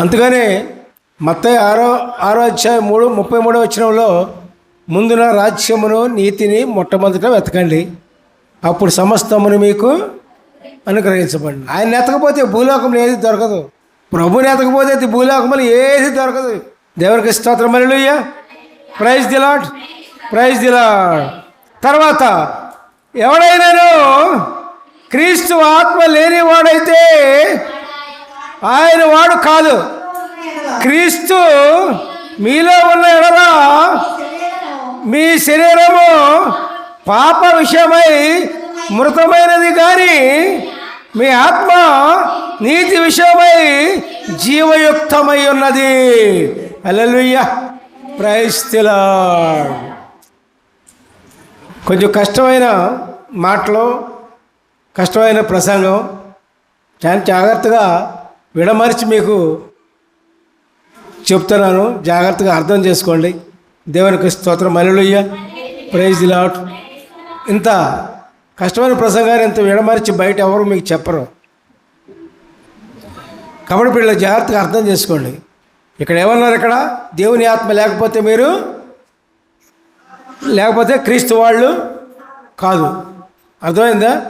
అందుకనే మత్తయ్య ఆరో ఆరో అధ్యాయం మూడు ముప్పై మూడో వచ్చినంలో ముందున రాజ్యమును నీతిని మొట్టమొదట వెతకండి. అప్పుడు సమస్తమును మీకు అనుగ్రహించబడి ఆయన ఎతకపోతే భూలోకంలో ఏది దొరకదు. ప్రభుని ఎతకపోతే భూలోకములు భూలోకంలో ఏది దొరకదు. దేవునికి స్తోత్రం మళ్ళీ ప్రైజ్ దిలాట్ ప్రైజ్ దిలాట్ తర్వాత ఎవడైనాను క్రీస్తు ఆత్మ లేనివాడైతే ఆయన వాడు కాదు. క్రీస్తు మీలో ఉన్న ఎడల మీ శరీరము పాప విషయమై మృతమైనది కానీ మీ ఆత్మ నీతి విషయమై జీవయుక్తమై ఉన్నది. అలలుయ్య ప్రైస్తిలా కొంచెం కష్టమైన మాటలు కష్టమైన ప్రసంగం. చాలా జాగ్రత్తగా విడమరిచి మీకు చెప్తున్నాను. జాగ్రత్తగా అర్థం చేసుకోండి. దేవునికి స్తోత్రం. అలలుయ్య ప్రైజ్ లాట్ ఇంత కష్టమైన ప్రసంగాన్ని ఇంత విడమరిచి బయట ఎవరు మీకు చెప్పరు. కాబట్టి పిల్లలు జాగ్రత్తగా అర్థం చేసుకోండి. ఇక్కడ ఏమన్నారు ఇక్కడ? దేవుని ఆత్మ లేకపోతే మీరు? లేకపోతే క్రీస్తు వాళ్ళు కాదు. అర్థమైందా?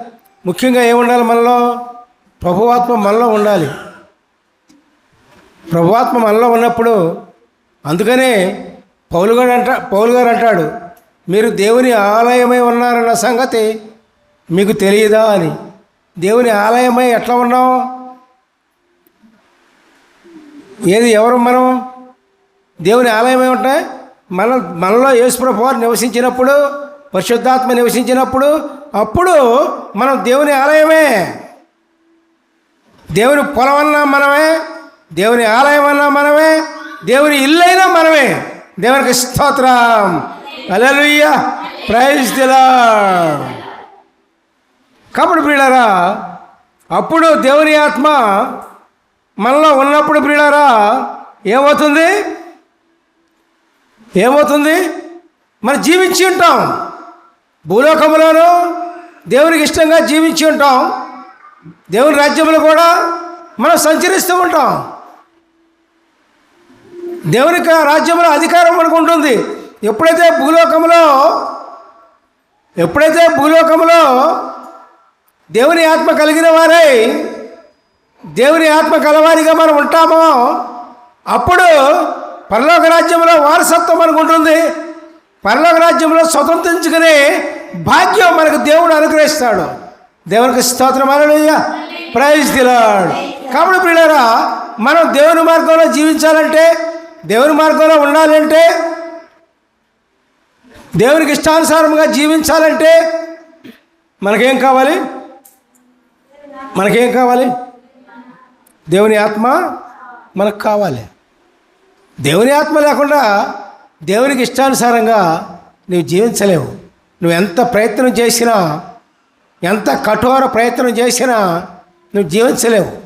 ముఖ్యంగా ఏముండాలి మనలో? ప్రభువాత్మ మనలో ఉండాలి. ప్రభువాత్మ మనలో ఉన్నప్పుడు అందుకనే పౌలు గారు అంట పౌలు గారు అంటాడు మీరు దేవుని ఆలయమై ఉన్నారన్న సంగతి మీకు తెలియదా? అని. దేవుని ఆలయమై ఎట్లా ఉన్నాం ఏది ఎవరు మనం? దేవుని ఆలయం ఉంటే మన మనలో యేసుప్రభు వారు నివసించినప్పుడు పరిశుద్ధాత్మ నివసించినప్పుడు అప్పుడు మనం దేవుని ఆలయమే. దేవుని పొలం మనమే. దేవుని ఆలయం అన్నా మనమే దేవుని ఇల్లైనా మనమే. దేవునికి స్తోత్రం. అలలుయ్య ప్రైజ్ దిలా కాబట్టి ప్రియులారా అప్పుడు దేవుని ఆత్మ మనలో ఉన్నప్పుడు ప్రియులారా ఏమవుతుంది? ఏమవుతుంది? మనం జీవించి ఉంటాం. భూలోకంలోనూ దేవునికి ఇష్టంగా జీవించి ఉంటాం. దేవుని రాజ్యంలో కూడా మనం సంచరిస్తూ ఉంటాం. దేవునికి ఆ రాజ్యంలో అధికారం మనకు ఉంటుంది. ఎప్పుడైతే భూలోకంలో ఎప్పుడైతే భూలోకంలో దేవుని ఆత్మ కలిగిన వారై దేవుని ఆత్మ కలవారిగా మనం ఉంటామో అప్పుడు పరలోక రాజ్యంలో వారసత్వం మనకు ఉంటుంది. పరలోక రాజ్యంలో స్వతంత్రించుకునే భాగ్యం మనకు దేవుడు అనుగ్రహిస్తాడు. దేవునికి స్తోత్రం. అలలుయ్య ప్రైజ్ దిలాడు కాబట్టి పిల్లరా మనం దేవుని మార్గంలో జీవించాలంటే దేవుని మార్గంలో ఉండాలంటే దేవునికి ఇష్టానుసారంగా జీవించాలంటే మనకేం కావాలి? మనకేం కావాలి? దేవుని ఆత్మ మనకు కావాలి. దేవుని ఆత్మ లేకుండా దేవునికి ఇష్టానుసారంగా నువ్వు జీవించలేవు. నువ్వు ఎంత ప్రయత్నం చేసినా ఎంత కఠోర ప్రయత్నం చేసినా నువ్వు జీవించలేవు.